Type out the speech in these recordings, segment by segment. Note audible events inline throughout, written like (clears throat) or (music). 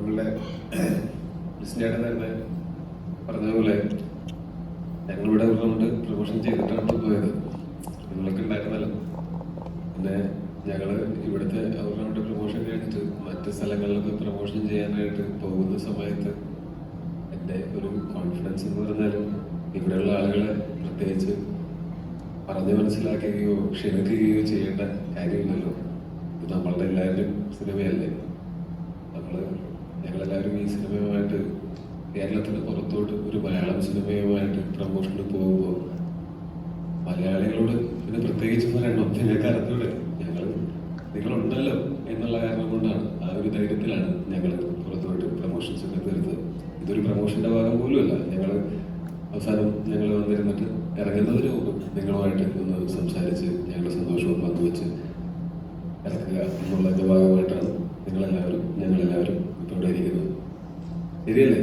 നമ്മളുടെ ലിസ്നേട്ടൻ തന്നെ പറഞ്ഞ പോലെ ഞങ്ങളിവിടെ കൊണ്ട് പ്രൊമോഷൻ ചെയ്തിട്ടാണ് പോയത്. നിങ്ങളൊക്കെ ഉണ്ടായിരുന്നല്ലോ പിന്നെ ഞങ്ങൾ ഇവിടുത്തെ അവരുടെ പ്രൊമോഷൻ കഴിഞ്ഞിട്ട് മറ്റ് സ്ഥലങ്ങളിലൊക്കെ പ്രൊമോഷൻ ചെയ്യാനായിട്ട് പോകുന്ന സമയത്ത് എന്റെ ഒരു കോൺഫിഡൻസ് എന്ന് പറഞ്ഞാലും ഇവിടെയുള്ള ആളുകളെ പ്രത്യേകിച്ച് പറഞ്ഞു മനസ്സിലാക്കുകയോ ക്ഷണിക്കുകയോ ചെയ്യേണ്ട കാര്യമില്ലല്ലോ. ഇത് നമ്മളുടെ എല്ലാവരുടെയും സിനിമയല്ലേ. നമ്മൾ ഞങ്ങളെല്ലാവരും ഈ സിനിമയുമായിട്ട് കേരളത്തിന് പുറത്തോട്ട് ഒരു മലയാളം സിനിമയുമായിട്ട് പ്രമോഷന് പോകുമ്പോൾ മലയാളികളോട് പിന്നെ പ്രത്യേകിച്ച് പറയണം അറിഞ്ഞൂടെ ഞങ്ങൾ നിങ്ങളുണ്ടല്ലോ എന്നുള്ള കാരണം കൊണ്ടാണ് ആ ഒരു ധൈര്യത്തിലാണ് ഞങ്ങൾ പുറത്തോട്ട് പ്രമോഷൻസൊക്കെ തീർത്തത്. ഇതൊരു പ്രമോഷന്റെ ഭാഗം പോലുമല്ല ഞങ്ങൾ അവസാനം ഞങ്ങൾ വന്നിരുന്നിട്ട് ഇറങ്ങുന്നതിന് മുമ്പ് നിങ്ങളുമായിട്ട് ഒന്ന് സംസാരിച്ച് ഞങ്ങളുടെ സന്തോഷവും പങ്കുവെച്ച് ഇറക്കുക എന്നുള്ളതിന്റെ ഭാഗമായിട്ടാണ് നിങ്ങളെല്ലാവരും ഞങ്ങളെല്ലാവരും ഇവിടെ ശരിയല്ലേ?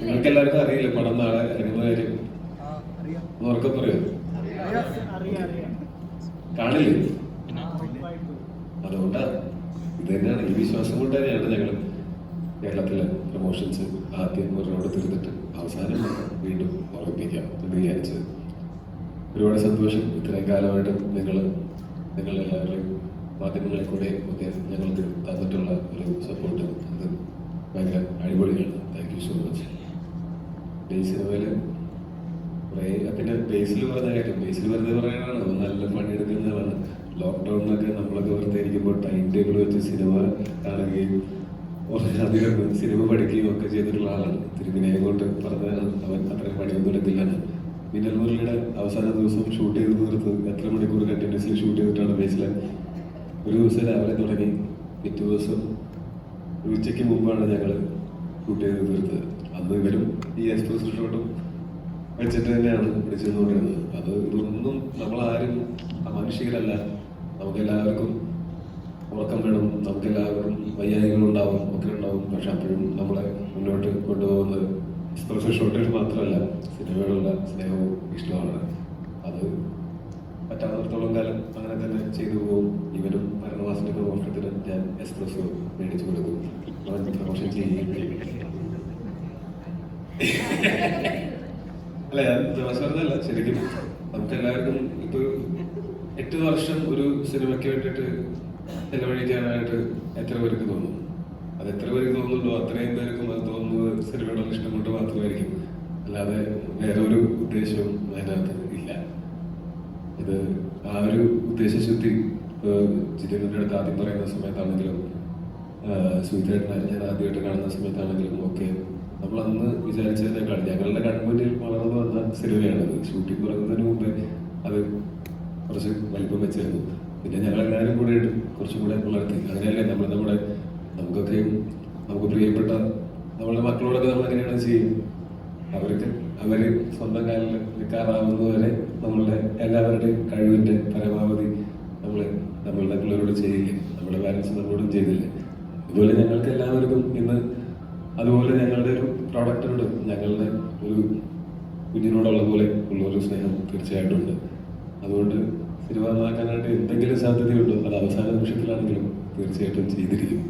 നിങ്ങൾക്ക് എല്ലാവർക്കും അറിയില്ല പടം നാളെ ഇറങ്ങുന്ന കാര്യം? ഉറക്കെ പറയോ. കാണില്ലേ. അതുകൊണ്ടാ ഇത് തന്നെയാണ്. ഈ വിശ്വാസം കൊണ്ട് തന്നെയാണ് ഞങ്ങൾ കേരളത്തിലെ പ്രൊമോഷൻസ് ആദ്യം ഒരാളോട് തീർന്നിട്ട് അവസാനം വീണ്ടും ഉറപ്പിക്കാം എന്ന് വിചാരിച്ചത്. ഒരുപാട് സന്തോഷം. ഇത്രയും കാലമായിട്ട് നിങ്ങൾ നിങ്ങൾ എല്ലാവരും മാധ്യമങ്ങളിൽ കൂടെ ഒക്കെ ഞങ്ങൾക്ക് തന്നിട്ടുള്ള ഒരു സപ്പോർട്ട് അത് ഭയങ്കര അടിപൊളിയാണ്. താങ്ക് യു സോ മച്ച് ഈ പോലെ കുറേ പിന്നെ ബേസിൽ പറഞ്ഞ ബേസിൽ വെറുതെ പറയാനാണ്. നല്ല പണിയെടുക്കുന്നതാണ് ലോക്ക്ഡൌണിലൊക്കെ നമ്മളൊക്കെ വെറുതെ ഇരിക്കുമ്പോൾ ടൈം ടേബിൾ വെച്ച് സിനിമ കാണുകയും അധികം സിനിമ പഠിക്കുകയും ഒക്കെ ചെയ്തിട്ടുള്ള ആളാണ്. തിരുവിനയം കൊണ്ട് പറഞ്ഞാണ് അവൻ അത്രയും പണിയൊന്നും എടുത്തില്ലെന്ന്. മിന്നൽ മുരളിയുടെ അവസാന ദിവസം ഷൂട്ട് ചെയ്ത് തീർത്ത് എത്ര മണിക്കൂർ കണ്ടിന്യൂസ്ലി ഷൂട്ട് ചെയ്തിട്ടാണ് ബേസിലെ ഒരു ദിവസം രാവിലെ തുടങ്ങി. പിറ്റേ ദിവസം ഉച്ചയ്ക്ക് മുമ്പാണ് ഞങ്ങൾ ഷൂട്ട് ചെയ്ത് തീർത്തത് അന്ന് ഇവരും ഈ എക്സ്പ്രസ് ഷോട്ടും വെച്ചിട്ട് തന്നെയാണ് പിടിച്ചെന്നുകൊണ്ടിരുന്നത് അത് ഇതൊന്നും നമ്മളാരും മനുഷ്യരല്ല നമുക്കെല്ലാവർക്കും ഉറക്കം വേണം. നമുക്കെല്ലാവർക്കും വയ്യായികളുണ്ടാവും ഒക്കെ ഉണ്ടാവും പക്ഷെ അപ്പോഴും നമ്മളെ മുന്നോട്ട് കൊണ്ടുപോകുന്നത് എക്സ്പ്രസ് ഷോട്ടുകൾ മാത്രമല്ല സിനിമയോടുള്ള സ്നേഹവും ഇഷ്ടമാണ് അത് പറ്റാവുന്നിടത്തോളം കാലം അങ്ങനെ തന്നെ ചെയ്തു പോകും. ഇവരും മരണവാസിന്റെ പ്രമോഷണത്തിന് ഞാൻ എക്സ്പ്രസ് മേടിച്ചു കൊടുക്കും. അവൻ പ്രമോഷൻ ചെയ്യുകയും ചെയ്യും. അല്ല ഞാൻ പറഞ്ഞല്ല ശരിക്കും നമുക്ക് എല്ലാവർക്കും ഇപ്പൊ എട്ട് വർഷം ഒരു സിനിമയ്ക്ക് വേണ്ടിയിട്ട് ചെലവഴിക്കാനായിട്ട് എത്ര പേർക്ക് തോന്നും? അത് എത്ര പേർക്ക് തോന്നുന്നുണ്ടോ? അത്രയും പേർക്കും അത് തോന്നുന്നത് സിനിമയോടുള്ള ഇഷ്ടം കൊണ്ട് മാത്രമായിരിക്കും. അല്ലാതെ വേറെ ഒരു ഉദ്ദേശവും അതിനകത്ത് ഇല്ല. ഇത് ആ ഒരു ഉദ്ദേശശുദ്ധി ജിതേന്ദ്രന്റെ അടുത്ത് ആദ്യം പറയുന്ന സമയത്താണെങ്കിലും സുഹിതേട്ടനെ ഞാൻ ആദ്യമായിട്ട് കാണുന്ന സമയത്താണെങ്കിലും ഒക്കെ നമ്മൾ അന്ന് വിചാരിച്ചതിനേക്കാൾ ഞങ്ങളുടെ കൺമുന്നിൽ വളർന്നു വന്ന സിനിമയാണത് ഷൂട്ടിംഗ് തുടങ്ങുന്നതിന് മുമ്പേ അത് കുറച്ച് വലിപ്പം വെച്ചിരുന്നു. പിന്നെ ഞങ്ങളെല്ലാവരും കൂടെ കുറച്ചും കൂടെ വളർത്തി. അങ്ങനെയല്ലേ നമ്മൾ നമ്മുടെ നമുക്കൊക്കെ നമുക്ക് പ്രിയപ്പെട്ട നമ്മുടെ മക്കളോടൊക്കെ നമ്മൾ എങ്ങനെയാണ് ചെയ്യും അവർക്ക് അവർ സ്വന്തം കാലിൽ നിൽക്കാറാവുന്നതുവരെ നമ്മളുടെ എല്ലാവരുടെയും കഴിവിന്റെ പരമാവധി നമ്മൾ നമ്മളുടെ പിള്ളേരോട് ചെയ്യില്ല? നമ്മുടെ പാരൻസ് നമ്മളോടും ചെയ്തില്ല? അതുപോലെ ഞങ്ങൾക്ക് എല്ലാവർക്കും ഇന്ന് അതുപോലെ ഞങ്ങളുടെ ഒരു പ്രോഡക്റ്റിനോട് ഞങ്ങളുടെ ഒരു കുഞ്ഞിനോടുള്ള പോലെ ഉള്ള ഒരു സ്നേഹം തീർച്ചയായിട്ടും ഉണ്ട്. അതുകൊണ്ട് സിനിമമാക്കാനായിട്ട് എന്തെങ്കിലും സാധ്യതയുണ്ടോ? അത് അവസാന നിമിഷത്തിലാണെങ്കിലും തീർച്ചയായിട്ടും ചെയ്തിരിക്കും.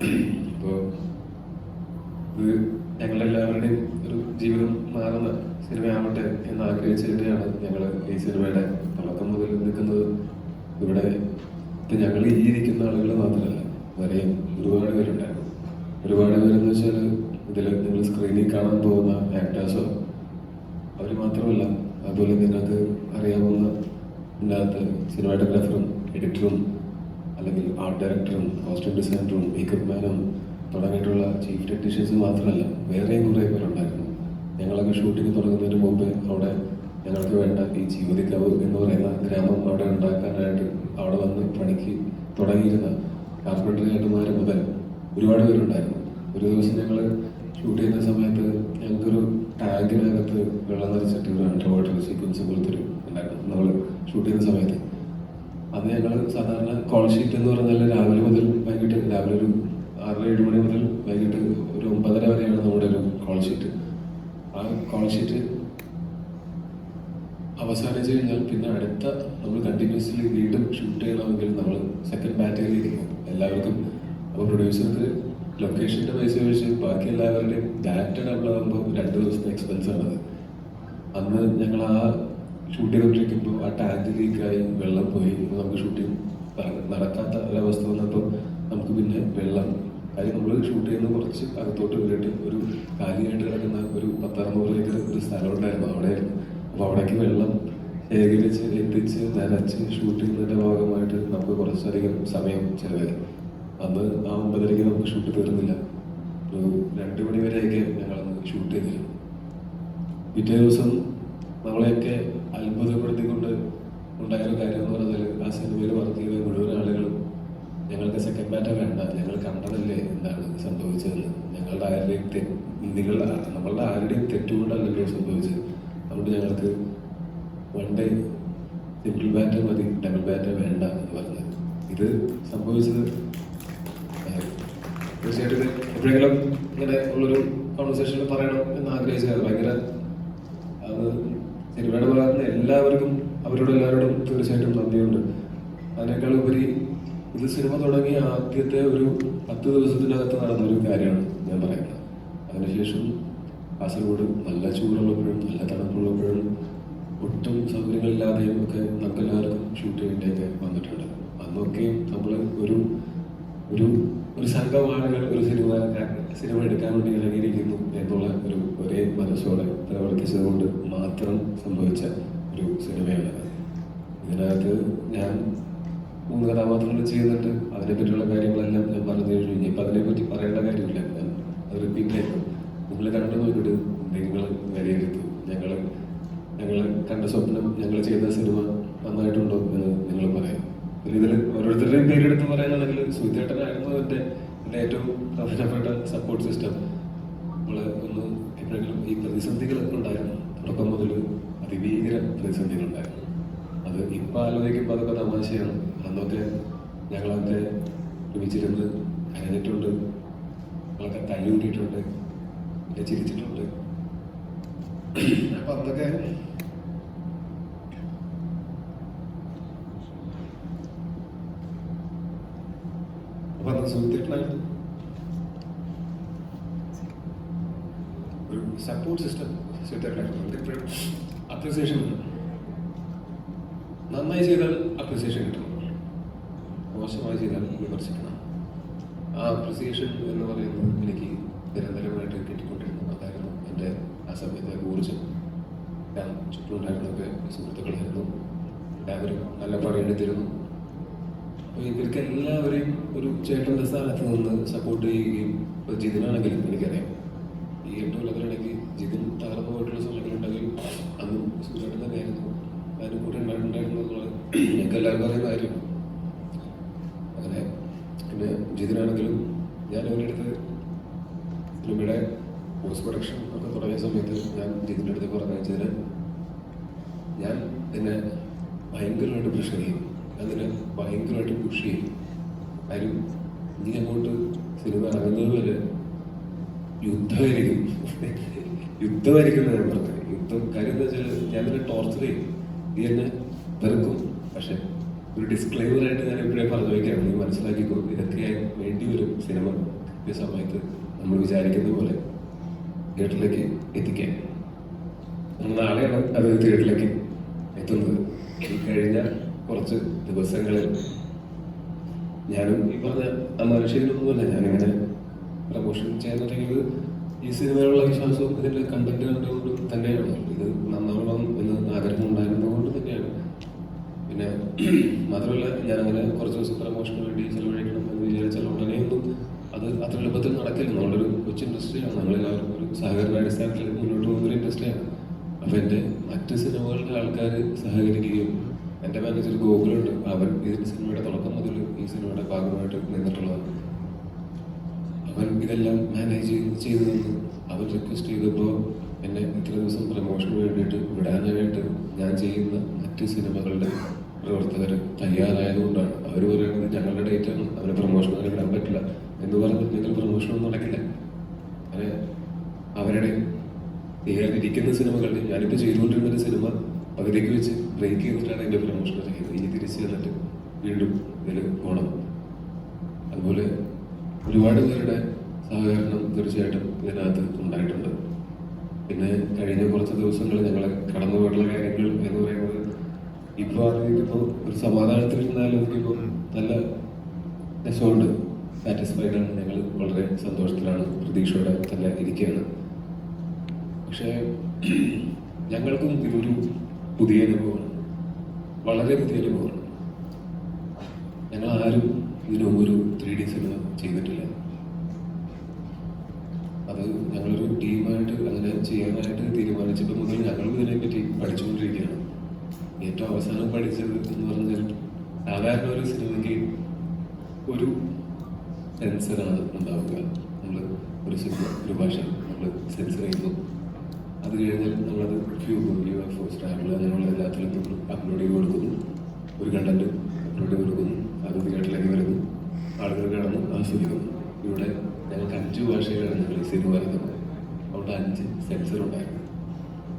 (clears throat) ഇപ്പോൾ ഇത് ഞങ്ങളെല്ലാവരുടെയും ജീവിതം മാറുന്ന സിനിമയാവട്ടെ എന്ന് ആഗ്രഹിച്ചിട്ടാണ് ഞങ്ങൾ ഈ സിനിമയുടെ തുടക്കം മുതൽ നിൽക്കുന്നത്. ഇവിടെ ഇപ്പം ഞങ്ങൾ ഈ ഇരിക്കുന്ന ആളുകൾ മാത്രമല്ല വരെയും ഒരുപാട് പേരുണ്ടായിരുന്നു. ഒരുപാട് പേരെന്ന് വെച്ചാൽ ഇതിൽ നിങ്ങൾ സ്ക്രീനിൽ കാണാൻ പോകുന്ന ആക്ടേഴ്സോ അവർ മാത്രമല്ല അതുപോലെ നിങ്ങൾക്ക് അറിയാവുന്ന ഇതിനകത്ത് സിനിമാറ്റോഗ്രാഫറും എഡിറ്ററും അല്ലെങ്കിൽ ആർട്ട് ഡയറക്ടറും കോസ്റ്റ്യൂം ഡിസൈനറും മേക്കപ്പ് മാനും തുടങ്ങിയിട്ടുള്ള ചീഫ് ടെക്നീഷ്യൻസ് മാത്രമല്ല വേറെയും കുറേ പേരുണ്ടായിരുന്നു. ഞങ്ങളൊക്കെ ഷൂട്ടിംഗ് തുടങ്ങുന്നതിന് മുമ്പ് അവിടെ ഞങ്ങൾക്ക് വേണ്ട ഈ ജീവിതക്കവ് എന്ന് പറയുന്ന ഗ്രാമം അവിടെ ഉണ്ടാക്കാനായിട്ട് അവിടെ വന്ന് പണിക്ക് തുടങ്ങിയിരുന്ന ഏട്ടന്മാർ മുതൽ ഒരുപാട് പേരുണ്ടായിരുന്നു. ഒരു ദിവസം ഞങ്ങൾ ഷൂട്ട് ചെയ്യുന്ന സമയത്ത് ഞങ്ങൾക്കൊരു ടാങ്കിനകത്ത് വെള്ളം നിറച്ചിട്ട് ഒരു അണ്ടർ വാട്ടർ സീക്വൻസ് പോലത്തെ ഒരു ഉണ്ടായിരുന്നു. നമ്മൾ ഷൂട്ട് ചെയ്യുന്ന സമയത്ത്. അത് ഞങ്ങൾ സാധാരണ കോൾ ഷീറ്റ് എന്ന് പറഞ്ഞാൽ രാവിലെ മുതൽ വൈകിട്ട് രാവിലെ ഒരു ആറര ഏഴ് മണി മുതൽ വൈകിട്ട് ഒരു ഒമ്പതര വരെയാണ് നമ്മുടെ ഒരു കോൾ ഷീറ്റ് ആ കോളർഷീറ്റ് അവസാനിച്ചു കഴിഞ്ഞാൽ പിന്നെ അടുത്ത നമ്മൾ കണ്ടിന്യൂസ്ലി വീണ്ടും ഷൂട്ട് ചെയ്യണമെങ്കിൽ നമ്മൾ സെക്കൻഡ് ബാറ്ററിയിലേക്ക് പോകും. എല്ലാവർക്കും അപ്പോൾ പ്രൊഡ്യൂസർക്ക് ലൊക്കേഷന്റെ പൈസ ഒഴിച്ച് ബാക്കി എല്ലാവരുടെയും ഡാറ്റ ഡബിൾ ആകുമ്പോൾ രണ്ട് ദിവസത്തെ എക്സ്പെൻസ് ആണത്. അന്ന് ഞങ്ങൾ ആ ഷൂട്ട് ചെയ്തുകൊണ്ടിരിക്കുമ്പോൾ ആ ടാങ്ക് ലീക്കായി വെള്ളം പോയി. നമുക്ക് ഷൂട്ടിംഗ് നടക്കാത്ത ഒരവസ്ഥ വന്നപ്പോൾ നമുക്ക് പിന്നെ വെള്ളം കാര്യം നമ്മൾ ഷൂട്ട് ചെയ്യുന്ന കുറച്ച് അകത്തോട്ട് കയറിയിട്ട് ഒരു കാലിയായിട്ട് കിടക്കുന്ന ഒരു പത്തറുന്നൂറ് ഏക്കർ ഒരു സ്ഥലം ഉണ്ടായിരുന്നു അവിടെയായിരുന്നു. അപ്പോൾ അവിടേക്ക് വെള്ളം ശേഖരിച്ച് എത്തിച്ച് നനച്ച് ഷൂട്ട് ചെയ്യുന്നതിന്റെ ഭാഗമായിട്ട് നമുക്ക് കുറച്ചധികം സമയം ചിലവായി. അന്ന് ആ ഒമ്പതരയ്ക്ക് നമുക്ക് ഷൂട്ട് തീർന്നില്ല. ഒരു രണ്ട് മണി വരെയൊക്കെ ഞങ്ങളന്ന് ഷൂട്ട് ചെയ്തിരുന്നു. പിറ്റേ ദിവസം നമ്മളെയൊക്കെ അത്ഭുതപ്പെടുത്തിക്കൊണ്ട് ഉണ്ടായ ഒരു കാര്യം എന്ന് പറഞ്ഞാൽ ആ സിനിമയിൽ വർക്ക് ചെയ്ത മുഴുവൻ ആളുകളും ഞങ്ങൾക്ക് സെക്കൻഡ് ബാറ്റ വേണ്ട. ഞങ്ങൾ കണ്ടതല്ലേ എന്താണ് സംഭവിച്ചതെന്ന്. ഞങ്ങളുടെ ആരുടെയും നിങ്ങളുടെ നമ്മളുടെ ആരുടെയും തെറ്റുകൊണ്ടല്ലല്ലോ സംഭവിച്ചത്. അതുകൊണ്ട് ഞങ്ങൾക്ക് വൺ ഡേ സിംഗിൾ ബാറ്റ മതി ഡബിൾ ബാറ്റ വേണ്ട എന്ന് പറഞ്ഞത്. ഇത് സംഭവിച്ചത് തീർച്ചയായിട്ടും എപ്പോഴെങ്കിലും ഇങ്ങനെ ഉള്ളൊരു കോൺവെർസേഷനിൽ പറയണം എന്ന് ആഗ്രഹിച്ചാൽ ഭയങ്കര അത് സിനിമയുടെ ഭാഗത്ത് എല്ലാവർക്കും അവരോട് എല്ലാവരോടും തീർച്ചയായിട്ടും നന്ദിയുണ്ട്. അതിനേക്കാൾ ഉപരി ഇത് സിനിമ തുടങ്ങി ആദ്യത്തെ ഒരു പത്ത് ദിവസത്തിനകത്ത് നടന്നൊരു കാര്യമാണ് ഞാൻ പറയുന്നത്. അതിനുശേഷം കാസർഗോഡ് നല്ല ചൂടുള്ളപ്പോഴും നല്ല തണുപ്പുള്ളപ്പോഴും ഒട്ടും സൗകര്യങ്ങളില്ലാതെയും ഒക്കെ നമുക്ക് എല്ലാവർക്കും ഷൂട്ട് ചെയ്യേണ്ടിയൊക്കെ വന്നിട്ടുണ്ട്. അന്നൊക്കെ നമ്മൾ ഒരു ഒരു ഒരു സംഘം ആളുകൾ ഒരു സിനിമ സിനിമ എടുക്കാൻ വേണ്ടി ഇറങ്ങിയിരിക്കുന്നു എന്നുള്ള ഒരു ഒരേ മനസ്സോടെ പ്രവർത്തിച്ചതുകൊണ്ട് മാത്രം സംഭവിച്ച ഒരു സിനിമയാണ് ഇതിനകത്ത് ഞാൻ മൂന്ന് കഥാപാത്രങ്ങൾ ചെയ്യുന്നുണ്ട്. അതിനെപ്പറ്റിയുള്ള കാര്യങ്ങളെല്ലാം ഞാൻ പറഞ്ഞു കഴിഞ്ഞു. ഇനിയിപ്പോൾ അതിനെപ്പറ്റി പറയേണ്ട കാര്യമില്ല. ഞാൻ അത് നിങ്ങൾ കണ്ടു നോക്കിയിട്ട് നിങ്ങൾ വിലയിരുത്തു ഞങ്ങൾ ഞങ്ങൾ കണ്ട സ്വപ്നം ഞങ്ങൾ ചെയ്ത സിനിമ നന്നായിട്ടുണ്ടോ എന്ന് നിങ്ങൾ പറയാം. പിന്നെ ഇതിൽ ഓരോരുത്തരുടെയും പേരെടുത്ത് പറയാനാണെങ്കിൽ സുധേട്ടനായിരുന്നു എന്റെ എന്റെ ഏറ്റവും പ്രധാനപ്പെട്ട സപ്പോർട്ട് സിസ്റ്റം നമ്മൾ ഒന്ന് എപ്പോഴെങ്കിലും ഈ പ്രതിസന്ധികൾ ഉണ്ടായിരുന്നു. തുടക്കം മുതൽ അതിഭീകര പ്രതിസന്ധികൾ ഉണ്ടായിരുന്നു അത് ഇപ്പം ആലോചിക്കുമ്പോൾ അതൊക്കെ തമാശയാണ്. അന്നൊക്കെ ഞങ്ങളൊക്കെ ഒരുമിച്ചിരുന്ന് കരഞ്ഞിട്ടുണ്ട് ഞങ്ങളൊക്കെ തല്ലുകൂട്ടിയിട്ടുണ്ട് പിന്നെ ചിരിച്ചിട്ടുണ്ട്. അപ്പം അന്നൊക്കെ അപ്പം അന്ന് സുഹൃത്തുക്കളായിരുന്നു ഒരു സപ്പോർട്ട് സിസ്റ്റം സുഹൃത്തുക്കളായിരുന്നു എപ്പോഴും അപ്രിസിയേഷൻ നന്നായി ചെയ്താൽ അപ്രിസിയേഷൻ കിട്ടണം മോശമായി ചെയ്താൽ വിമർശിക്കണം. ആ അപ്രിസിയേഷൻ എന്ന് പറയുന്നത് എനിക്ക് നിരന്തരമായിട്ട് കിട്ടിക്കൊണ്ടിരുന്നു അതായിരുന്നു എന്റെ ആ സമയത്തെ ഊർജം. ഞാൻ ചുറ്റുമുണ്ടായിരുന്നൊക്കെ സുഹൃത്തുക്കളായിരുന്നു. എല്ലാവരും നല്ല പണിയെടുത്തിരുന്നു ഇവർക്ക് എല്ലാവരെയും ഒരു ചേട്ടന്റെ സ്ഥാനത്ത് നിന്ന് സപ്പോർട്ട് ചെയ്യുകയും ഇപ്പോൾ ജിതിനാണെങ്കിലും എനിക്കറിയാം. ഈ എട്ട് കൊല്ലത്തിനിടയ്ക്ക് ജിതിൻ തകർന്നു പോയിട്ടുള്ള സമയങ്ങളുണ്ടെങ്കിൽ അന്നും സുഖേട്ടൻ തന്നെയായിരുന്നു അതിന് കൂടെ ഉണ്ടായിട്ടുണ്ടായിരുന്നു എന്നുള്ളത് ഞങ്ങൾക്ക് എല്ലാവർക്കും അറിയുന്ന കാര്യമാണ്. അങ്ങനെ പിന്നെ ജിതിനാണെങ്കിലും ഞാൻ അവരുടെ അടുത്ത് സിനിമയുടെ പോസ്റ്റ് പ്രൊഡക്ഷൻ ഒക്കെ തുടങ്ങിയ സമയത്ത് ഞാൻ ജിതിന്റെ അടുത്ത് പറഞ്ഞു ജിതിന് ഞാൻ എന്നെ ഭയങ്കരമായിട്ട് പ്രഷർ ചെയ്യും. അതിനെ ഭയങ്കരമായിട്ട് പുഷ് ചെയ്യും. കാര്യം നീ അങ്ങോട്ട് സിനിമ ഇറങ്ങുന്നത് വരെ യുദ്ധമായിരിക്കും. യുദ്ധമായിരിക്കും ഞാൻ പറഞ്ഞത്. യുദ്ധം കാര്യം എന്താ വെച്ചാൽ ഞാൻ നിന്നെ ടോർച്ചർ ചെയ്യും. നീ എന്നെ വെറുക്കും. പക്ഷെ ഒരു ഡിസ്ക്ലൈമർ ആയിട്ട് ഞാൻ എപ്പോഴേ പറഞ്ഞു വയ്ക്കാം നീ മനസ്സിലാക്കിക്കോ. ഇതൊക്കെ വേണ്ടി വരും സിനിമ. കൃത്യ സമയത്ത് നമ്മൾ വിചാരിക്കുന്ന പോലെ തിയേറ്ററിലേക്ക് എത്തിക്കാൻ. നാളെയാണ് അത് തിയേറ്ററിലേക്ക് എത്തുന്നത്. ഈ കഴിഞ്ഞ കുറച്ച് ദിവസങ്ങളിൽ ഞാനും ഈ പറഞ്ഞ ആ മനുഷ്യനൊന്നുമല്ല ഞാനിങ്ങനെ പ്രമോഷൻ തുടങ്ങിയത് ഈ സിനിമയിലുള്ള വിശ്വാസവും ഇതിന്റെ കണ്ടന്റ് കണ്ടുകൊണ്ട് തന്നെയാണ്. ഇത് നന്നാവണം എന്ന് ആഗ്രഹം ഉണ്ടായിരുന്നതുകൊണ്ട് തന്നെയാണ്. പിന്നെ മാത്രമല്ല ഞാനങ്ങനെ കുറച്ച് ദിവസം പ്രമോഷന് വേണ്ടി ചിലവഴിക്കണം എന്ന് വിചാരിച്ചാൽ ഉടനെ ഒന്നും അത് അത്ര എളുപ്പത്തിൽ നടക്കില്ല. നമ്മളൊരു കൊച്ചു ഇൻഡസ്ട്രിയാണ് നമ്മളെല്ലാവരും ഒരു സഹകരണ അടിസ്ഥാനത്തിൽ മുന്നോട്ട് പോകുന്ന ഒരു ഇൻഡസ്ട്രിയാണ് അപ്പോൾ എന്റെ മറ്റ് സിനിമകളുടെ ആൾക്കാർ സഹകരിക്കുകയും എന്റെ മാനേജർ ഗോകുലുണ്ട്. അവൻ ഈ സിനിമയുടെ തുടക്കം മുതൽ ഈ സിനിമയുടെ ഭാഗമായിട്ട് നിന്നിട്ടുള്ളതാണ്. അവൻ ഇതെല്ലാം മാനേജ് ചെയ്ത് തന്നു. അവൻ റിക്വസ്റ്റ് ചെയ്തപ്പോൾ എന്നെ ഇത്ര ദിവസം പ്രമോഷന് വേണ്ടിയിട്ട് വിടാനായിട്ട് ഞാൻ ചെയ്യുന്ന മറ്റ് സിനിമകളുടെ പ്രവർത്തകർ തയ്യാറായതുകൊണ്ടാണ്. അവർ പറയുന്നത് ഞങ്ങളുടെ ഡേറ്റ് ആണ്. അവരെ പ്രൊമോഷൻ അവരെ വിടാൻ പറ്റില്ല എന്ന് പറഞ്ഞ് നിങ്ങൾ പ്രമോഷനൊന്നും നടക്കില്ല. അങ്ങനെ അവരുടെ ഇരിക്കുന്ന സിനിമകൾ ഞാനിപ്പോൾ ചെയ്തുകൊണ്ടിരുന്ന ഒരു സിനിമ പകുതിക്ക് വെച്ച് ബ്രേക്ക് ചെയ്തിട്ടാണ് എന്റെ പ്രൊമോഷൻ ചെയ്യുന്നത്. ഇനി തിരിച്ച് ചെന്നിട്ട് വീണ്ടും ഇതിൽ പോകണം അതുപോലെ ഒരുപാട് പേരുടെ സഹകരണം തീർച്ചയായിട്ടും ഇതിനകത്ത് ഉണ്ടായിട്ടുണ്ട്. പിന്നെ കഴിഞ്ഞ കുറച്ച് ദിവസങ്ങൾ ഞങ്ങളെ കടന്നുപോയിട്ടുള്ള കാര്യങ്ങൾ എന്ന് പറയുന്നത് ഇപ്പോൾ ആലോചിക്കുമ്പോൾ ഒരു സമാധാനത്തിൽ എനിക്കിപ്പോ നല്ല രസമുണ്ട്. സാറ്റിസ്ഫൈഡ് ആണ്. ഞങ്ങൾ വളരെ സന്തോഷത്തിലാണ്. പ്രതീക്ഷയോടെ തന്നെ ഇരിക്കുകയാണ്. പക്ഷേ ഞങ്ങൾക്കും ഇതൊരു പുതിയ അനുഭവമാണ്. വളരെ പുതിയ അനുഭവമാണ്. ഞങ്ങൾ ആരും ഇതിനു ഒരു ത്രീ ഡി സിനിമ ചെയ്തിട്ടില്ല. അത് ഞങ്ങളൊരു ടീമായിട്ട് അങ്ങനെ ചെയ്യാനായിട്ട് തീരുമാനിച്ചപ്പോൾ മുതൽ ഞങ്ങളും ഇതിനെപ്പറ്റി പഠിച്ചുകൊണ്ടിരിക്കുകയാണ്. ഏറ്റവും അവസാനം പഠിച്ചത് എന്ന് പറഞ്ഞാൽ സാധാരണ ഒരു സിനിമയ്ക്ക് ഒരു സെൻസറാണ് ഉണ്ടാവുക. നമ്മൾ ഒരു സിനിമ ഒരു ഭാഷ നമ്മൾ സെൻസർ ചെയ്യുന്നു. അത് കഴിഞ്ഞാൽ നമ്മളത് cube U F O stable അങ്ങനെയുള്ള എല്ലാത്തിലും നമ്മൾ അപ്ലോഡ് ചെയ്ത് കൊടുക്കുന്നു. ഒരു കണ്ടന്റ് അപ്ലോഡ് ചെയ്ത് കൊടുക്കുന്നു. അത് തിയേറ്ററിലേക്ക് വരുന്നു. ആളുകൾ കാണുന്നു ആസ്വദിക്കുന്നു. ഇവിടെ ഞങ്ങൾക്ക് അഞ്ച് ഭാഷയിലാണ് ഞങ്ങൾ സിനിമ വരുന്നത് അതുകൊണ്ട് അഞ്ച് സെൻസർ ഉണ്ടായിരുന്നു.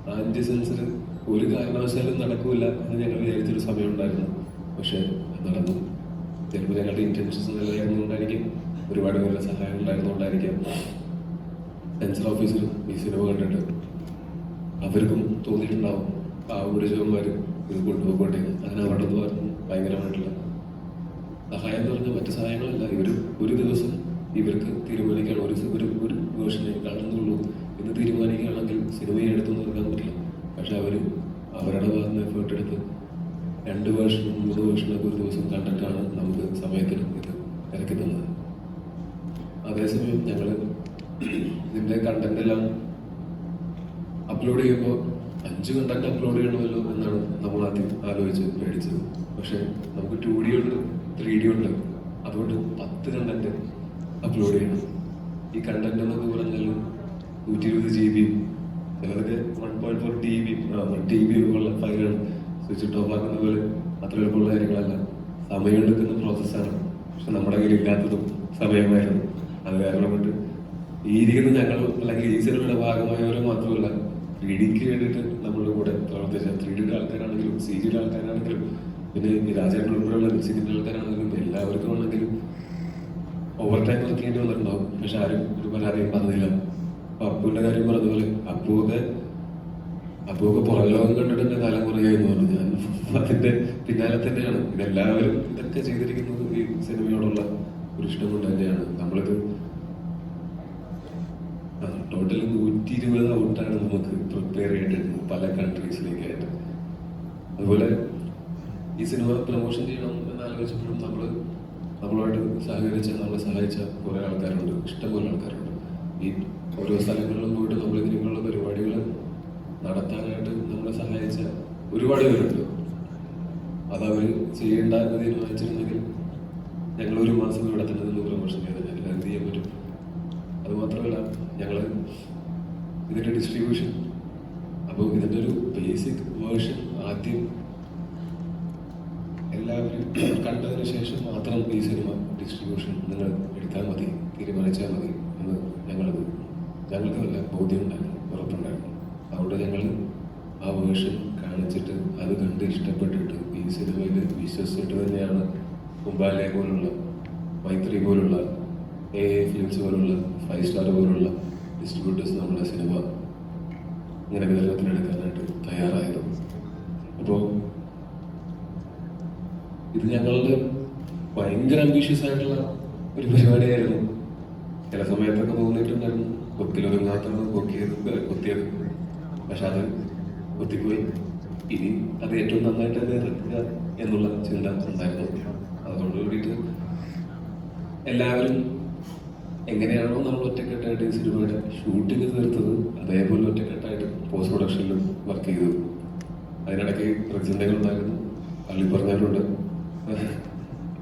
ആ അഞ്ച് സെൻസർ ഒരു കാരണവശാലും നടക്കൂല എന്ന് ഞങ്ങൾ വിചാരിച്ചൊരു സമയം ഉണ്ടായിരുന്നു പക്ഷെ നടന്നു. ചിലപ്പോൾ ഞങ്ങളുടെ ഇന്റൻഷൻസ് നല്ലതായിരുന്നുകൊണ്ടായിരിക്കും ഒരുപാട് പേരുടെ സഹായം ഉണ്ടായിരുന്നുകൊണ്ടായിരിക്കാം. സെൻസർ ഓഫീസിൽ ഈ സിനിമ കണ്ടിട്ട് അവർക്കും തോന്നിയിട്ടുണ്ടാവും ആ ഗുരുജന്മാർ ഇത് കൊണ്ടുപോകട്ടെ അങ്ങനെ അവരുടെ നിന്ന് പറഞ്ഞു ഭയങ്കരമായിട്ടുള്ള സഹായം എന്ന് പറഞ്ഞാൽ മറ്റു സഹായങ്ങളല്ല. ഇവർ ഒരു ദിവസം ഇവർക്ക് തീരുമാനിക്കുകയാണ് ഒരു ഒരു ഒരു വേർഷനെ കാണുന്നുള്ളൂ എന്ന് തീരുമാനിക്കുകയാണെങ്കിൽ സിനിമയെ എടുത്തു നിർത്താൻ പറ്റില്ല. പക്ഷെ അവർ അവരുടെ ഭാഗത്ത് നിന്ന് എഫേർട്ട് എടുത്ത് രണ്ട് വേർഷനും മൂന്ന് വേർഷനൊക്കെ ഒരു ദിവസം കണ്ടിട്ടാണ് നമുക്ക് സമയത്തിന് ഇത് ഇറക്കി തന്നത്. അതേസമയം ഞങ്ങൾ ഇതിന്റെ കണ്ടന്റ് എല്ലാം അപ്ലോഡ് ചെയ്യുമ്പോൾ അഞ്ച് കണ്ടന്റ് അപ്ലോഡ് ചെയ്യണമല്ലോ എന്നാണ് നമ്മൾ ആദ്യം ആലോചിച്ച് പേടിച്ചത്. പക്ഷേ നമുക്ക് ടു ഡി ഉണ്ട് ത്രീ ഡി ഉണ്ട്. അതുകൊണ്ട് പത്ത് കണ്ടന്റ് അപ്ലോഡ് ചെയ്യണം. ഈ കണ്ടന്റ് എന്നൊക്കെ പറഞ്ഞാൽ നൂറ്റി ഇരുപത് ജി ബി ചിലതൊക്കെ one point four T B T B ഉള്ള ഫയലുകൾ സ്വിച്ച് ടോപ്പ് ആക്കുന്ന പോലെ അത്ര എളുപ്പമുള്ള കാര്യങ്ങളല്ല. സമയമെടുക്കുന്ന പ്രോസസ്സാണ് പക്ഷെ നമ്മുടെ കയ്യിൽ ഇല്ലാത്തതും സമയമായിരുന്നു. അത് കാരണം ഈ ഇരിക്കുന്ന ഞങ്ങൾ അല്ലെങ്കിൽ ഈ സിനിമയുടെ ഭാഗമായവരെ മാത്രമല്ല ത്രീ ഡിക്ക് വേണ്ടിയിട്ട് നമ്മളുടെ കൂടെ പ്രവർത്തിച്ച ത്രീ ഡിയുടെ ആൾക്കാരാണെങ്കിലും സി ജിയുടെ ആൾക്കാരാണെങ്കിലും പിന്നെ ഈ രാജാക്കൾ ഉൾപ്പെടെയുള്ള മ്യൂസിക്കിന്റെ ആൾക്കാരാണെങ്കിലും എല്ലാവർക്കും ആണെങ്കിലും ഓവർ ടൈം വർക്ക് വന്നിട്ടുണ്ടാവും. പക്ഷെ ആരും ഒരു പരാതിയും പറഞ്ഞില്ല. അപ്പൊ അപ്പുവിന്റെ കാര്യം പറഞ്ഞതുപോലെ അപ്പുവൊക്കെ അപ്പുവൊക്കെ പുറം ലോകം കണ്ടിട്ട് കാലം കുറയായിരുന്നു പറഞ്ഞു ഞാൻ അതിന്റെ പിന്നാലെ തന്നെയാണ്. ഇതെല്ലാവരും ഇതൊക്കെ ചെയ്തിരിക്കുന്നത് ഈ സിനിമയോടുള്ള ഒരു ഇഷ്ടം കൊണ്ട് തന്നെയാണ്. നമ്മളിത് ടോട്ടലി നൂറ്റി ഇരുപത് ഔട്ടാണ് നമുക്ക് പ്രിപ്പയർ ചെയ്തിരുന്നത് പല കൺട്രീസിലേക്കായിട്ട് അതുപോലെ ഈ സിനിമ പ്രൊമോഷൻ ചെയ്യണം എന്ന് ആലോചിച്ചപ്പോഴും നമ്മൾ നമ്മളായിട്ട് സഹകരിച്ച നമ്മളെ സഹായിച്ച കുറേ ആൾക്കാരുണ്ട്. ഇഷ്ടംപോലെ ആൾക്കാരുണ്ട്. ഈ ഓരോ സ്ഥലങ്ങളിലും പോയിട്ട് നമ്മൾ ഇങ്ങനെയുള്ള പരിപാടികൾ നടത്താനായിട്ട് നമ്മളെ സഹായിച്ച ഒരുപാട് പേരുണ്ട്. അതവർ ചെയ്യേണ്ട എന്ന് തീരുമാനിച്ചിരുന്നെങ്കിൽ ഞങ്ങൾ ഒരു മാസം ഇവിടെ തന്നെ നിന്ന് ചെയ്ത് ഞങ്ങൾ എന്ത് ചെയ്യാൻ പറ്റും. അത് മാത്രമല്ല ഞങ്ങൾ ഇതിന്റെ ഡിസ്ട്രിബ്യൂഷൻ അപ്പോൾ ഇതിന്റെ ഒരു ബേസിക് വേർഷൻ ആദ്യം എല്ലാവരും കണ്ടതിന് ശേഷം മാത്രം ഈ സിനിമ ഡിസ്ട്രിബ്യൂഷൻ നിങ്ങൾ എടുത്താൽ മതി തീരുമാനിച്ചാൽ മതി എന്ന് ഞങ്ങൾക്ക് ഞങ്ങൾക്ക് ബോധ്യം ഉണ്ടായിരുന്നു ഉറപ്പുണ്ടായിരുന്നു. അതുകൊണ്ട് ഞങ്ങൾ ആ വേർഷൻ കാണിച്ചിട്ട് അത് കണ്ട് ഇഷ്ടപ്പെട്ടിട്ട് ഈ സിനിമയിൽ വിശ്വസിച്ചിട്ട് തന്നെയാണ് കുംബാലെ പോലുള്ള മൈത്രി പോലുള്ള എ എ ഫിലിംസ് പോലുള്ള ഫൈവ് സ്റ്റാർ പോലുള്ള ഡിസ്ട്രിബ്യൂട്ടേഴ്സ് നമ്മുടെ സിനിമ ഇങ്ങനെ വിതരണത്തിനെടുക്കാനായിട്ട് തയ്യാറായത്. അപ്പോൾ ഇത് ഞങ്ങളുടെ ഭയങ്കര അംബീഷ്യസ് ആയിട്ടുള്ള ഒരു പരിപാടിയായിരുന്നു. ചില സമയത്തൊക്കെ തോന്നിയിട്ടുണ്ടായിരുന്നു കൊത്തിലൊതുങ്ങാത്തത് കൊക്കിയത് കൊത്തിയത്. പക്ഷെ അത് കൊത്തിപ്പോയി. ഇനി അത് ഏറ്റവും നന്നായിട്ട് തന്നെ എത്തിക്കുക എന്നുള്ള ചിന്ത ഉണ്ടായിരുന്നു. അതോട് കൂടിയിട്ട് എല്ലാവരും എങ്ങനെയാണോ നമ്മൾ ഒറ്റക്കെട്ടായിട്ട് ഈ സിനിമയുടെ ഷൂട്ടിംഗ് തീർത്തത് അതേപോലെ ഒറ്റക്കെട്ടായിട്ട് പോസ്റ്റ് പ്രൊഡക്ഷനിലും വർക്ക് ചെയ്തു. അതിനിടയ്ക്ക് പ്രതിസന്ധികൾ ഉണ്ടായിരുന്നു പള്ളി പറഞ്ഞവരുണ്ട്.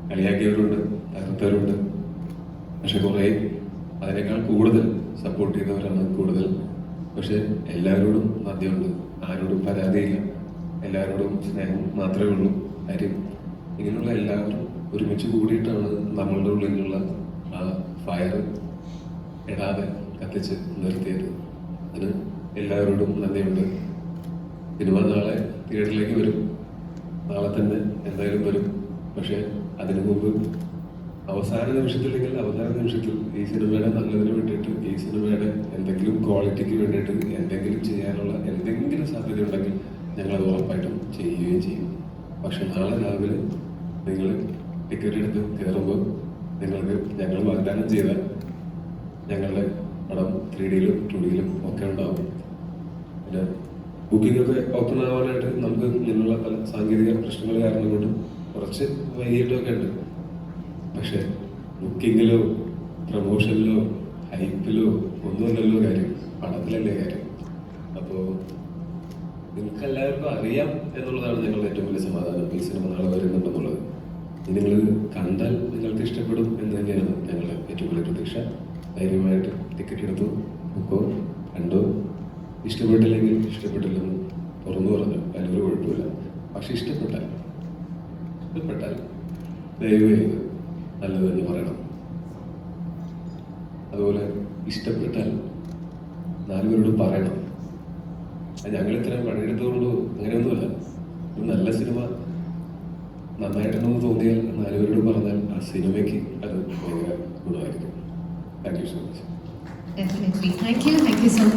കളിയാക്കിയവരുണ്ട്. തകർത്തവരുണ്ട്. പക്ഷെ കുറേ അതിനേക്കാൾ കൂടുതൽ സപ്പോർട്ട് ചെയ്തവരാണ് കൂടുതൽ. പക്ഷെ എല്ലാവരോടും നന്ദിയുണ്ട് ആരോടും പരാതിയില്ല. എല്ലാവരോടും സ്നേഹം മാത്രമേ ഉള്ളൂ. കാര്യം ഇങ്ങനെയുള്ള എല്ലാവരും ഒരുമിച്ച് കൂടിയിട്ടാണ് നമ്മളുടെ ഉള്ളിലുള്ള ആ ഫയർ ഇടാതെ കത്തിച്ച് നിർത്തിയത്. അതിന് എല്ലാവരോടും നന്ദിയുണ്ട്. സിനിമ നാളെ തിയേറ്ററിലേക്ക് വരും. നാളെ തന്നെ എന്തായാലും വരും. പക്ഷെ അതിനു മുമ്പ് അവസാന നിമിഷത്തില്ലെങ്കിൽ അവസാന നിമിഷത്തിൽ ഈ സിനിമയുടെ നല്ലതിന് വേണ്ടിയിട്ട് ഈ സിനിമയുടെ എന്തെങ്കിലും ക്വാളിറ്റിക്ക് വേണ്ടിയിട്ട് എന്തെങ്കിലും ചെയ്യാനുള്ള എന്തെങ്കിലും സാധ്യത ഉണ്ടെങ്കിൽ ഞങ്ങൾ അത് ഉറപ്പായിട്ടും ചെയ്യുകയും ചെയ്യും. പക്ഷെ നാളെ രാവിലെ നിങ്ങൾ ടിക്കറ്റ് എടുത്ത് കയറുമ്പോൾ നിങ്ങൾക്ക് ഞങ്ങൾ വാഗ്ദാനം ചെയ്ത ഞങ്ങളുടെ പടം ത്രീ ഡിയിലും ടു ഡിയിലും ഒക്കെ ഉണ്ടാവും. പിന്നെ ബുക്കിംഗ് ഒക്കെ ഓപ്പൺ ആവാനായിട്ട് നമുക്ക് ഇങ്ങനെയുള്ള പല സാങ്കേതിക പ്രശ്നങ്ങൾ കാരണം കൊണ്ട് കുറച്ച് വൈകിട്ടൊക്കെ ഉണ്ട്. പക്ഷെ ബുക്കിങ്ങിലോ പ്രൊമോഷനിലോ ഹൈപ്പിലോ ഒന്നുമല്ലല്ലോ കാര്യം. പണത്തിലല്ലേ കാര്യം. അപ്പോൾ നിങ്ങൾക്ക് എല്ലാവർക്കും അറിയാം എന്നുള്ളതാണ് ഞങ്ങളുടെ ഏറ്റവും വലിയ സമാധാനം ഈ സിനിമ നാളെ വരുന്നുണ്ടെന്നുള്ളത്. നിങ്ങൾ കണ്ടാൽ നിങ്ങൾക്ക് ഇഷ്ടപ്പെടും എന്ന് തന്നെയാണ് ഞങ്ങളുടെ ഏറ്റവും വലിയ പ്രതീക്ഷ. ധൈര്യമായിട്ട് ടിക്കറ്റ് എടുത്തു ബുക്കോ കണ്ടോ. ഇഷ്ടപ്പെട്ടില്ലെങ്കിൽ ഇഷ്ടപ്പെട്ടില്ലെന്ന് തുറന്നു പറഞ്ഞു അതിലൊരു കുഴപ്പമില്ല. പക്ഷെ ഇഷ്ടപ്പെട്ടാൽ ഇഷ്ടപ്പെട്ടാൽ ദയവ് നല്ലതെന്ന് പറയണം അതുപോലെ ഇഷ്ടപ്പെട്ടാൽ നാലുപേരോട് പറയണം ഞങ്ങൾ ഇത്രയും പണിയെടുത്തുകൊണ്ട് അങ്ങനെയൊന്നുമല്ല ഒരു നല്ല സിനിമ നന്നായിട്ടുണ്ടെന്ന് തോന്നിയാൽ നാലുപേരോട് പറഞ്ഞാൽ ആ സിനിമയ്ക്ക് അത് ഭയങ്കര ഗുണമായിരിക്കും thank you so much Definitely. Thank you. Thank.